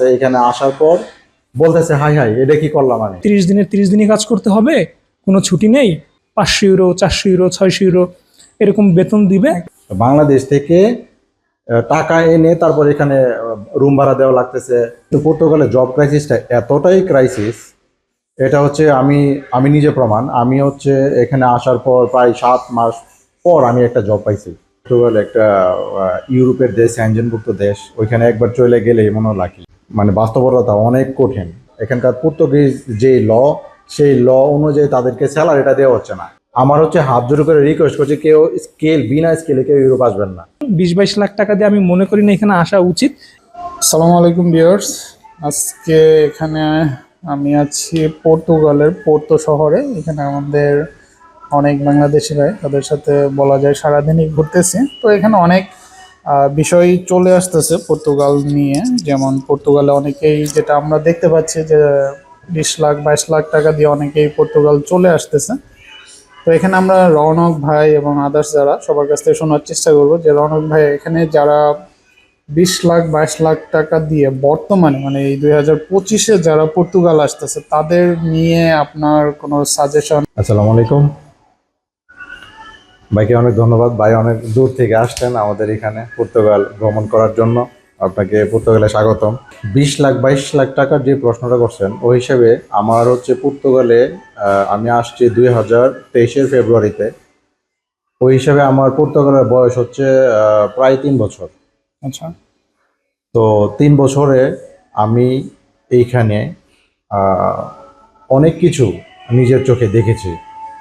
আছে এখানে আসার পর বলতেছে হাই হাই এটা কি করলাম আমি? তিরিশ দিনের তিরিশ দিনই কাজ করতে হবে কোনো ছুটি নেই পাঁচশো ইউরো চারশো ইউরো ছয়শো ইউরো এরকম বেতন দিবে। বাংলাদেশ থেকে টাকা এনে তারপর এখানে রুম ভাড়া দেওয়া লাগতেছে। তো পর্তুগালে জব ক্রাইসিসটা এতটাই ক্রাইসিস এটা হচ্ছে আমি আমি নিজে প্রমাণ। আমি হচ্ছে এখানে আসার পর প্রায় সাত মাস পর আমি একটা জব পাইছি। পর্তুগাল একটা ইউরোপের দেশ স্যাঞ্জনভুক্ত দেশ ওইখানে একবার চলে গেলে মনে লাকি মানে বাস্তবতা অনেক কঠিন। এখানকার পর্তুগিজ যে ল সেই ল অনুযায়ী তাদেরকে স্যালারিটা দেওয়া হচ্ছে না। আমার হচ্ছে হাত জোর করে রিকোয়েস্ট করছি কেউ স্কেল বিনা স্কেলে কেউ ইউরোপ আসবেন না। বিশ বাইশ লাখ টাকা দিয়ে আমি মনে করি না এখানে আসা উচিত। আসসালামু আলাইকুম ভিউয়ার্স আজকে এখানে আমি আছি পর্তুগালের পোর্তো শহরে। এখানে আমাদের অনেক বাংলাদেশি ভাই তাদের সাথে বলা যায় সারাদিনই ঘুরতেছি। তো এখানে অনেক বিষয় চলে আসতেছে পর্তুগাল নিয়ে। যেমন পর্তুগালে অনেকেই যেটা আমরা দেখতে পাচ্ছি যে বিশ লাখ, বাইশ লাখ টাকা দিয়ে অনেকেই পর্তুগাল চলে আসতেছে। তো এখানে আমরা রৌনক ভাই এবং আদার্স যারা, সবার কাছ থেকে শোনার চেষ্টা করব যে রৌনক ভাই, এখানে যারা বিশ লাখ, বাইশ লাখ টাকা দিয়ে বর্তমানে মানে এই দুই হাজার পঁচিশে যারা পর্তুগাল আসতেছে, তাদের নিয়ে আপনার কোনো সাজেশন আসসালামু আলাইকুম। ভাইকে অনেক ধন্যবাদ। ভাই অনেক দূর থেকে আসছেন আমাদের এখানে পর্তুগাল ভ্রমণ করার জন্য। আপনাকে পর্তুগালে স্বাগতম। বিশ লাখ বাইশ লাখ টাকার যে প্রশ্নটা করছেন ওই হিসেবে আমার হচ্ছে পর্তুগালে আমি আসছি দুই হাজার তেইশের ফেব্রুয়ারিতে। ওই হিসাবে আমার পর্তুগালের বয়স হচ্ছে প্রায় তিন বছর। আচ্ছা। তো তিন বছরে আমি এইখানে অনেক কিছু নিজের চোখে দেখেছি।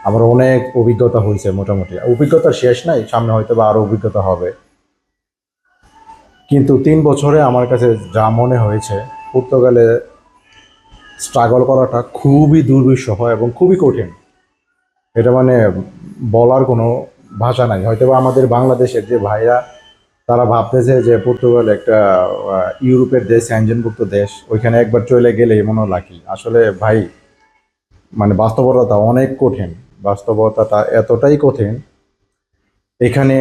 আমার অনেক অভিজ্ঞতা হয়েছে মোটামুটি। অভিজ্ঞতা শেষ নাই, সামনে হয়তো বা আরও অভিজ্ঞতা হবে। কিন্তু তিন বছরে আমার কাছে যা মনে হয়েছে, পর্তুগালে স্ট্রাগল করাটা খুবই দুর্বিষহ এবং খুবই কঠিন। এটা মানে বলার কোনো ভাষা নাই। হয়তো বা আমাদের বাংলাদেশের যে ভাইরা, তারা ভাবতেছে যে পর্তুগাল একটা ইউরোপের দেশ স্যাঞ্জনভুক্ত দেশ, ওইখানে একবার চলে গেলেই মনে লাকি। আসলে ভাই মানে বাস্তবতা অনেক কঠিন। বাস্তবতাটা এতটাই কঠিন। এখানে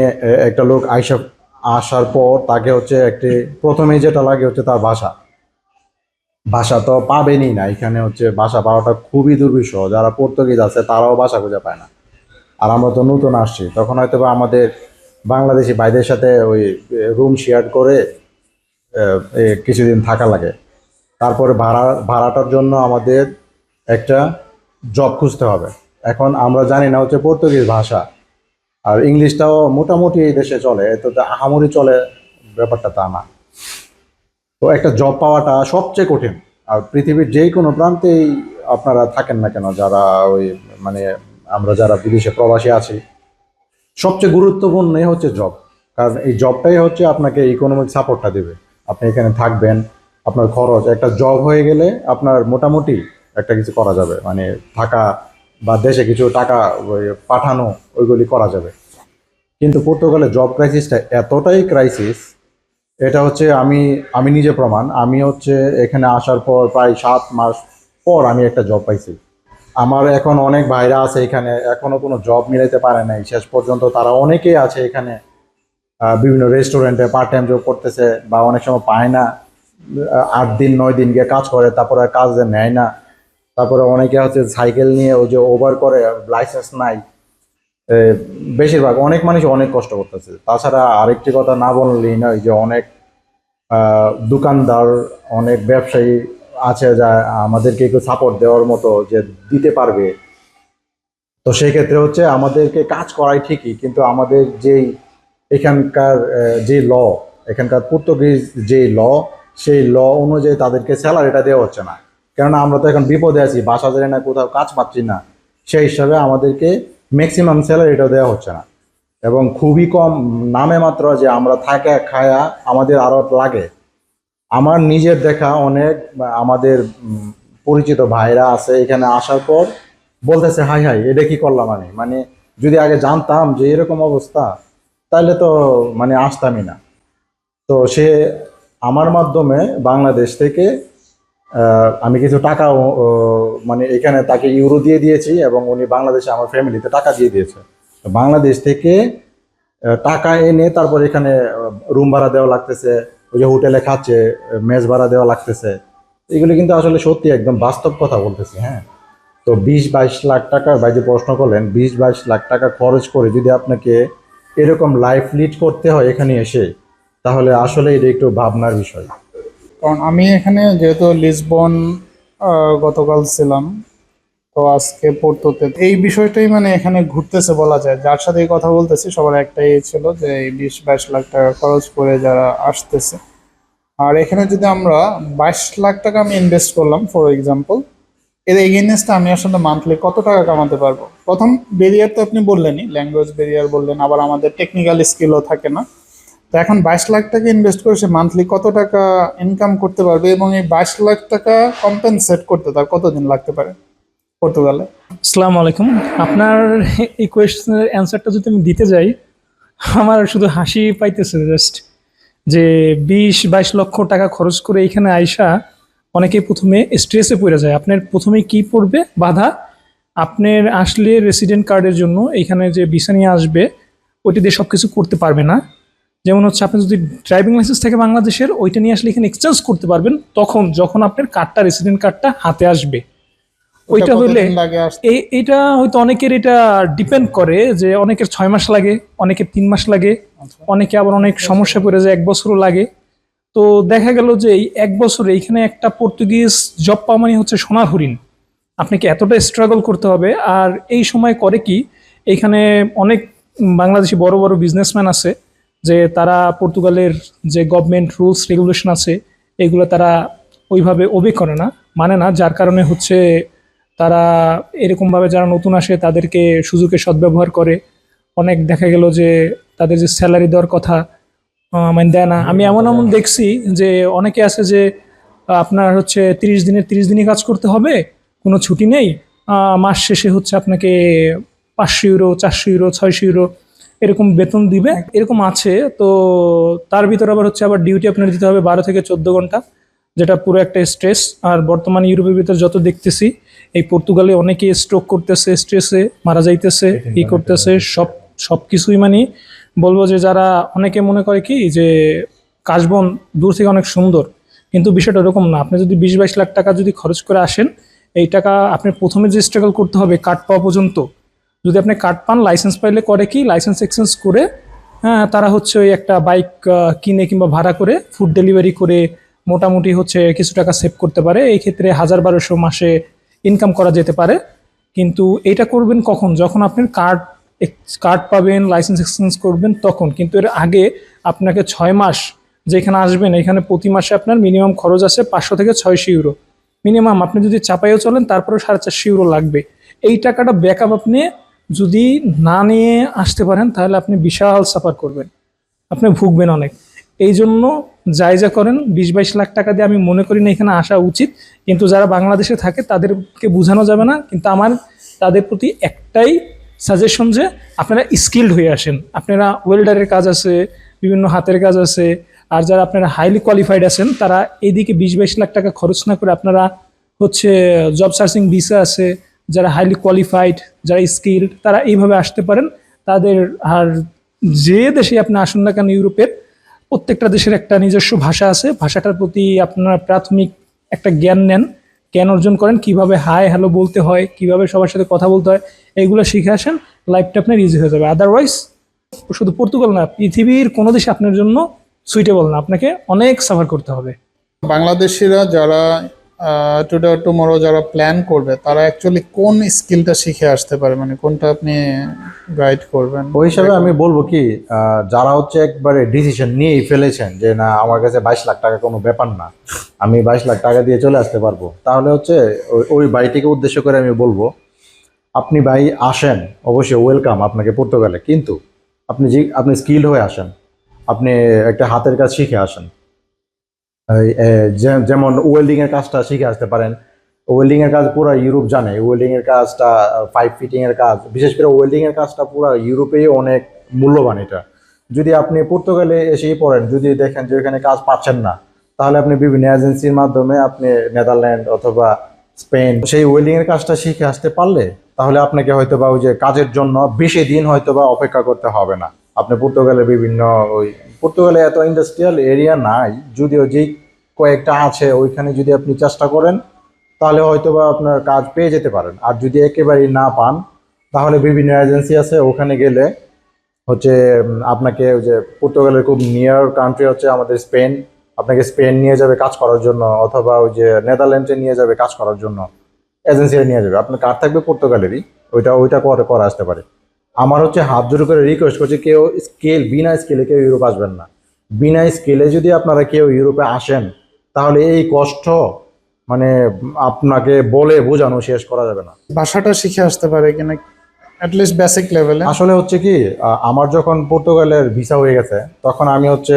একটা লোক আইসা আসার পর তাকে হচ্ছে একটি প্রথমে যেটা লাগে হচ্ছে তার ভাষা ভাষা তো পাবেনই না। এখানে হচ্ছে ভাষা পাওয়াটা খুবই দুর্বিষহ। যারা পর্তুগিজ আছে তারাও ভাষা খুঁজে পায় না। আর আমরা তো নতুন আসছি। তখন হয়তো বা আমাদের বাংলাদেশি ভাইদের সাথে ওই রুম শেয়ার করে কিছুদিন থাকা লাগে। তারপরে ভাড়া, ভাড়াটার জন্য আমাদের একটা জব খুঁজতে হবে। এখন আমরা জানি না হচ্ছে পর্তুগিজ ভাষা। আর ইংলিশটাও মোটামুটি এই দেশে চলে তো আহামরি চলে, ব্যাপারটা তা না। তো একটা জব পাওয়াটা সবচেয়ে কঠিন। আর পৃথিবীর যে কোনো প্রান্তেই আপনারা থাকেন না কেন, যারা ওই মানে আমরা যারা বিদেশে প্রবাসী আছি, সবচেয়ে গুরুত্বপূর্ণই হচ্ছে জব কারণ এই জবটাই হচ্ছে আপনাকে ইকোনমিক সাপোর্টটা দেবে। আপনি এখানে থাকবেন, আপনার খরচ, একটা জব হয়ে গেলে আপনার মোটামুটি একটা কিছু করা যাবে। মানে থাকা বা দেশে কিছু টাকা পাঠানো, ওইগুলি করা যাবে। কিন্তু পর্তুগালে জব ক্রাইসিসটা এতটাই ক্রাইসিস এটা হচ্ছে আমি আমি নিজে প্রমাণ, আমি হচ্ছে এখানে আসার পর প্রায় সাত মাস পর আমি একটা জব পাইছি। আমার এখন অনেক ভাইরা আছে এখানে এখনও কোনো জব মিলাইতে পারে নাই। শেষ পর্যন্ত তারা অনেকেই আছে এখানে বিভিন্ন রেস্টুরেন্টে পার্ট টাইম জব করতেছে বা অনেক সময় পায় না আট দিন, নয় দিন গিয়ে কাজ করে, তারপরে কাজ নেয় না। তারপরে অনেকে হচ্ছে সাইকেল নিয়ে ওই যে ওভার করে লাইসেন্স নাই। বেশিরভাগ, অনেক মানুষ অনেক কষ্ট করতেছে। তাছাড়া আরেকটি কথা না বললেই না ওই যে অনেক দোকানদার, অনেক ব্যবসায়ী আছে যা আমাদেরকে একটু সাপোর্ট দেওয়ার মতো যে দিতে পারবে। তো সেই ক্ষেত্রে হচ্ছে আমাদেরকে কাজ করাই ঠিকই, কিন্তু আমাদের যেই এখানকার যে ল এখানকার পর্তুগিজ যে ল সেই ল অনুযায়ী তাদেরকে স্যালারিটা দেওয়া হচ্ছে না। কেননা আমরা তো এখন বিপদে আছি, বাসা জানি না, কোথাও কাজ পাচ্ছি না। সেই হিসাবে আমাদেরকে ম্যাক্সিমাম স্যালারিটাও দেওয়া হচ্ছে না। এবং খুবই কম নামে মাত্র যে আমরা থাকা, খায়া আমাদের আরও লাগে। আমার নিজের দেখা অনেক, আমাদের পরিচিত ভাইরা আছে এখানে আসার পর বলতেছে, হাই হাই, এটা কি করলাম আমি? মানে যদি আগে জানতাম যে এরকম অবস্থা তাহলে তো মানে আসতামই না। তো সে আমার মাধ্যমে বাংলাদেশ থেকে আমি কিছু টাকা মানে এখানে তাকে ইউরো দিয়ে দিয়েছি এবং উনি বাংলাদেশে আমার ফ্যামিলিতে টাকা দিয়ে দিয়েছে। বাংলাদেশ থেকে টাকা এনে তারপর এখানে রুম ভাড়া দেওয়া লাগতেছে, ওই যে হোটেলে খাচ্ছে, মেজ ভাড়া দেওয়া লাগতেছে। এগুলো কিন্তু আসলে সত্যি একদম বাস্তব কথা বলতেছি হ্যাঁ। তো বিশ বাইশ লাখ টাকা, ভাই যে প্রশ্ন করলেন, বিশ বাইশ লাখ টাকা খরচ করে যদি আপনাকে এরকম লাইফ লিড করতে হয় এখানে এসে, তাহলে আসলে এটা একটু ভাবনার বিষয়। কারণ আমি এখানে যেহেতু লিসবন গতকাল ছিলাম, তো আজকে পোর্তোতে এই বিষয়টাই মানে এখানে ঘুরতেছে বলা যায়। যার সাথে কথা বলতেছি, সবার একটাই ছিল যে এই বিশ, বাইশ লাখ টাকা খরচ করে যারা আসতেছে। আর এখানে যদি আমরা বাইশ লাখ টাকা আমি ইনভেস্ট করলাম ফর এক্সাম্পল এর এগেনস্টে আমি আসলে মান্থলি কত টাকা কামাতে পারব? প্রথম বেরিয়ার তো আপনি বললেনই ল্যাঙ্গুয়েজ বেরিয়ার বললেন, আবার আমাদের টেকনিক্যাল স্কিলও থাকে না। তো এখন বাইশ লাখ টাকা ইনভেস্ট করে সে মান্থলি কত টাকা ইনকাম করতে পারবে এবং এই বাইশ লাখ টাকা কম্পেনসেট করতে তার কতদিন লাগতে পারে পর্তুগালে? আসসালামু আলাইকুম। আপনার এই কোয়েশ্চেনের অ্যান্সারটা যদি আমি দিতে যাই, আমার শুধু হাসি পাইতেছে জাস্ট যে বিশ, বাইশ লক্ষ টাকা খরচ করে এইখানে আইসা অনেকেই প্রথমে স্ট্রেসে পড়ে যায়। আপনার প্রথমে কি পড়বে? বাধা? আপনার আসলে রেসিডেন্ট কার্ডের জন্য এইখানে যে ভিসা নিয়ে আসবে, ওইটা দিয়ে সব কিছু করতে পারবে না। যেমন হচ্ছে আপনি যদি ড্রাইভিং লাইসেন্স থেকে বাংলাদেশের ওইটা নিয়ে আসলে এখানে এক্সচেঞ্জ করতে পারবেন তখন যখন আপনার কার্ডটা রেসিডেন্ট কার্ডটা হাতে আসবে। ওইটা হলে কতদিন লাগে আসতে? এই এটা হয়তো অনেকের এটা ডিপেন্ড করে যে অনেকের ছয় মাস লাগে অনেকের তিন মাস লাগে আচ্ছা। অনেকে আবার অনেক সমস্যা পড়ে যায় এক বছরও লাগে। তো দেখা গেল যে এই এক বছরে এইখানে একটা পর্তুগিজ জব পাওয়া মানে হচ্ছে সোনার হরিণ। আপনাকে এতটা স্ট্রাগল করতে হবে। আর এই সময় করে কি এইখানে অনেক বাংলাদেশি বড় বড় বিজনেসম্যান আছে। যে তারা পর্তুগালের যে গভর্নমেন্ট রুলস রেগুলেশন আছে, এগুলো তারা ওইভাবে ওবে করে না মানে না, যার কারণে হচ্ছে তারা এরকমভাবে যারা নতুন আসে, তাদেরকে সুযোগের সদ্ব্যবহার করে। অনেক দেখা গেল যে তাদের যে স্যালারি দেওয়ার কথা মানে দেয় না। আমি এমন এমন দেখছি যে অনেকে আছে যে, আপনার হচ্ছে তিরিশ দিনের, তিরিশ দিনই কাজ করতে হবে, কোনো ছুটি নেই মাস শেষে হচ্ছে আপনাকে পাঁচশো ইউরো চারশো ইউরো ছয়শো ইউরো এরকম বেতন দিবে এরকম আছে। তো তার ভিতর আবার হচ্ছে আবার ডিউটি আপনার দিতে হবে বারো থেকে চোদ্দ ঘণ্টা যেটা পুরো একটা স্ট্রেস আর বর্তমানে ইউরোপের ভিতর যত দেখতেছি এই পর্তুগালে অনেকে স্ট্রোক করতেছে স্ট্রেসে মারা যাইতেছে ই করতেছে সব সব কিছুই মানে বলব যে যারা অনেকে মনে করে কি যে কাশবন দূর থেকে অনেক সুন্দর কিন্তু বিষয়টা ওরকম না। আপনি যদি বিশ বাইশ লাখ টাকা যদি খরচ করে আসেন এই টাকা আপনি প্রথমে যে স্ট্রাগল করতে হবে কার্ড পাওয়া পর্যন্ত যদি আপনি কার্ড পান লাইসেন্স পাইলে করে কি? লাইসেন্স এক্সচেঞ্জ করে হ্যাঁ তারা হচ্ছে ওই একটা বাইক কিনে কিংবা ভাড়া করে ফুড ডেলিভারি করে মোটামুটি হচ্ছে কিছু টাকা সেভ করতে পারে। এই ক্ষেত্রে হাজার বারোশো মাসে ইনকাম করা যেতে পারে। কিন্তু এটা করবেন কখন? যখন আপনি কার্ড কার্ড পাবেন লাইসেন্স এক্সচেঞ্জ করবেন তখন। কিন্তু এর আগে আপনাকে ছয় মাস যেখানে আসবেন, এখানে প্রতি মাসে আপনার মিনিমাম খরচ আছে পাঁচশো থেকে ছয়শো ইউরো মিনিমাম আপনি যদি চাপাইও চলেন তারপরে সাড়ে চারশো ইউরো লাগবে। এই টাকাটা ব্যাকআপ আপনি যদি না নিয়ে আসতে পারেন, তাহলে আপনি বিশাল সাফার করবেন। আপনি ভুগবেন অনেক। এই জন্য যাই যা করেন। বিশ বাইশ লাখ টাকা দিয়ে আমি মনে করি না এখানে আসা উচিত। কিন্তু যারা বাংলাদেশে থাকে, তাদেরকে বোঝানো যাবে না। কিন্তু আমার, তাদের প্রতি একটাই সাজেশন যে আপনারা স্কিল্ড হয়ে আসেন। আপনারা ওয়েল্ডারের কাজ আছে, বিভিন্ন হাতের কাজ আছে। আর যারা আপনারা হাইলি কোয়ালিফাইড আছেন, তারা এইদিকে বিশ বাইশ লাখ টাকা খরচ না করে আপনারা হচ্ছে জব সার্চিং ভিসা আছে যারা হাইলি কোয়ালিফাইড যারা স্কিল্ড তারা এইভাবে আসতে পারেন। তাদের আর যে দেশে আপনি আসুন না কেন, ইউরোপের, প্রত্যেকটা দেশের একটা নিজস্ব ভাষা আছে। ভাষাটার প্রতি আপনার প্রাথমিক একটা জ্ঞান নেন, জ্ঞান অর্জন করেন, কীভাবে হাই হ্যালো বলতে হয়, কীভাবে সবার সাথে কথা বলতে হয় এইগুলো শিখে আসেন লাইফটা আপনার ইজি হয়ে যাবে। আদারওয়াইজ শুধু পর্তুগাল না, পৃথিবীর কোনো দেশে আপনার জন্য সুইটেবল না। আপনাকে অনেক সাফার করতে হবে। বাংলাদেশিরা যারা টুডে টুমোরো যারা প্ল্যান করবে, তারা অ্যাকচুয়ালি কোন স্কিলটা শিখে আসতে পারে? মানে কোনটা আপনি গাইড করবেন? ওই হিসাবে আমি বলব কি যারা হচ্ছে একবারে ডিসিশন নিয়েই ফেলেছেন যে, না, আমার কাছে বাইশ লাখ টাকা কোনো ব্যাপার না, আমি বাইশ লাখ টাকা দিয়ে চলে আসতে পারব। তাহলে হচ্ছে ওই- ভাইটিকে উদ্দেশ্য করে আমি বলব, আপনি ভাই আসেন, অবশ্যই ওয়েলকাম আপনাকে পর্তুগালে কিন্তু আপনি যে, আপনি স্কিল হয়ে আসেন, আপনি একটা হাতের কাজ শিখে আসেন। যেমন ওয়েল্ডিং এর কাজটা শিখে আসতে পারেন ওয়েল্ডিং এর কাজ পুরো ইউরোপ জানে ওয়েল্ডিং এর কাজটা পাইপ ফিটিং এর কাজ, বিশেষ করে ওয়েল্ডিং এর কাজটা পুরো ইউরোপেই অনেক মূল্যবান এটা। যদি আপনি পর্তুগালে এসেই পড়েন, যদি দেখেন যে এখানে কাজ পাচ্ছেন না, তাহলে আপনি বিভিন্ন এজেন্সির মাধ্যমে আপনি নেদারল্যান্ড অথবা স্পেন সেই ওয়েল্ডিং এর কাজটা শিখে আসতে পারলে, তাহলে আপনাকে হয়তো বা ওই যে কাজের জন্য বেশি দিন হয়তো বা অপেক্ষা করতে হবে না। আপনি পর্তুগালের বিভিন্ন ওই, পর্তুগালে এত ইন্ডাস্ট্রিয়াল এরিয়া নাই, যদিও যেই কয়েকটা আছে, ওইখানে যদি আপনি চেষ্টা করেন, তাহলে হয়তো বা আপনার কাজ পেয়ে যেতে পারেন। আর যদি একেবারেই না পান, তাহলে বিভিন্ন এজেন্সি আছে, ওখানে গেলে হচ্ছে আপনাকে ওই যে পর্তুগালের খুব নিয়ার কান্ট্রি হচ্ছে আমাদের স্পেন, আপনাকে স্পেন নিয়ে যাবে কাজ করার জন্য, অথবা ওই যে নেদারল্যান্ডে নিয়ে যাবে কাজ করার জন্য এজেন্সিরা নিয়ে যাবে। আপনার কার্ড থাকবে পর্তুগালেরই, ওইটা ওইটা করে, করা আসতে পারে। আমার হচ্ছে হাত জোর করে রিকোয়েস্ট করছি কেউ স্কেল বিনা স্কেলে কেউ ইউরোপ আসবেন না। বিনা স্কেলে যদি আপনারা কেউ ইউরোপে আসেন তাহলে এই কষ্ট মানে আপনাকে বলে বোঝানো শেষ করা যাবে না। ভাষাটা শিখে আসতে পারে কিনা অ্যাটলিস্ট বেসিক লেভেলে আসলে হচ্ছে কি আমার যখন পর্তুগালের ভিসা হয়ে গেছে তখন আমি হচ্ছে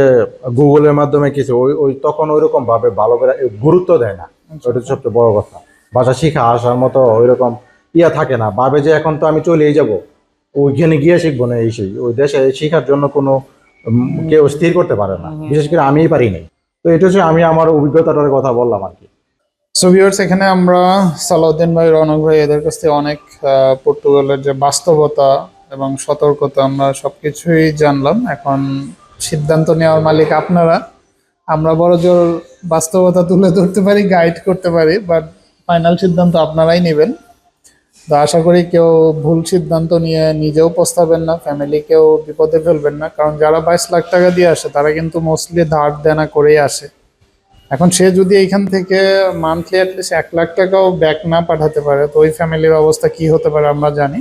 গুগলের মাধ্যমে কিছু ওই ওই তখন ওইরকম ভাবে ভালো করে গুরুত্ব দেয় না। ওটা হচ্ছে সবচেয়ে বড় কথা। ভাষা শিখা আসার মতো ওইরকম ইয়া থাকে না। ভাবে যে এখন তো আমি চলেই যাব। ওইখানে গিয়ে শিখব না এই সেই। ওই দেশে শেখার জন্য কোনো কেউ স্থির করতে পারে না। বিশেষ করে আমিই পারি নাই। তো এটা হচ্ছে আমি আমার অভিজ্ঞতাটার কথা বললাম আর কি। সো ভিউয়ার্স এখানে আমরা সালাউদ্দিন ভাই রনক ভাই এদের কাছ থেকে অনেক আহ, পর্তুগালের যে বাস্তবতা এবং সতর্কতা আমরা সবকিছুই জানলাম। এখন সিদ্ধান্ত নেওয়ার মালিক আপনারা। আমরা বড় জোর বাস্তবতা তুলে ধরতে পারি গাইড করতে পারি বাট ফাইনাল সিদ্ধান্ত আপনারাই নেবেন। তো আশা করি কেউ ভুল সিদ্ধান্ত নিয়ে নিজেও পস্তাবেন না ফ্যামিলিকেও বিপদে ফেলবেন না। কারণ যারা বাইশ লাখ টাকা দিয়ে আসে, তারা কিন্তু মোস্টলি ধার দেনা করেই আসে। এখন সে যদি এইখান থেকে মান্থলি অ্যাটলিস্ট এক লাখ টাকাও ব্যাক না পাঠাতে পারে, তো ওই ফ্যামিলির অবস্থা কি হতে পারে আমরা জানি।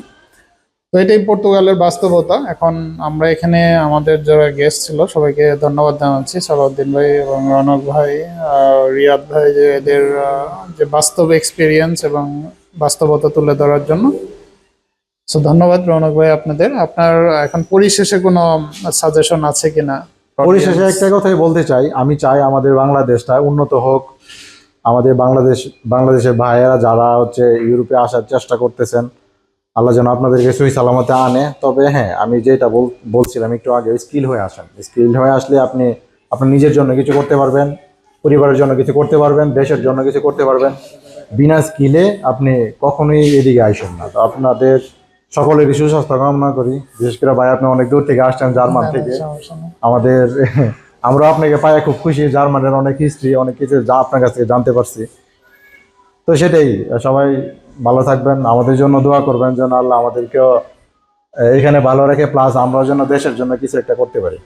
তো এটাই পর্তুগালের বাস্তবতা। এখন আমরা এখানে আমাদের যারা গেস্ট ছিল, সবাইকে ধন্যবাদ জানাচ্ছি। সালাউদ্দিন ভাই এবং রনক ভাই রিয়াদ ভাই যে এদের যে বাস্তব এক্সপিরিয়েন্স এবং বাস্তবতা তুলে ধরার জন্য। সো ধন্যবাদ রনক ভাই আপনাদের। আপনার এখন পরিশেষে কোনো সাজেশন আছে কিনা? পরিশেষে একটা কথাই বলতে চাই। আমি চাই আমাদের বাংলাদেশটা উন্নত হোক। আমাদের বাংলাদেশ বাংলাদেশের ভাইয়েরা যারা হচ্ছে ইউরোপে আসার চেষ্টা করতেছেন আল্লাহ যেন আপনাদেরকে সই সালামতে আনে। তবে হ্যাঁ আমি যেটা বলছিলাম একটু আগে স্কিল হয়ে আসেন। স্কিল হয়ে আসলে আপনি আপনার নিজের জন্য কিছু করতে পারবেন পরিবারের জন্য কিছু করতে পারবেন দেশের জন্য কিছু করতে পারবেন। বিনা স্কিলে আপনি কখনোই এদিকে আসেন না। তো আপনাদের সকলেরই সুস্বাস্থ্য কামনা করি। বিশেষ করে ভাই আপনি অনেক দূর থেকে আসছেন জার্মান থেকে। আমাদের আমরা আপনাকে পায়ে খুব খুশি। জার্মানের অনেক হিস্ট্রি অনেক কিছু যা আপনার কাছ থেকে জানতে পারছি। তো সেটাই সবাই ভালো থাকবেন আমাদের জন্য দোয়া করবেন যেন আল্লাহ আমাদেরকেও এখানে ভালো রেখে প্লাস আমরা যেন দেশের জন্য কিছু একটা করতে পারি।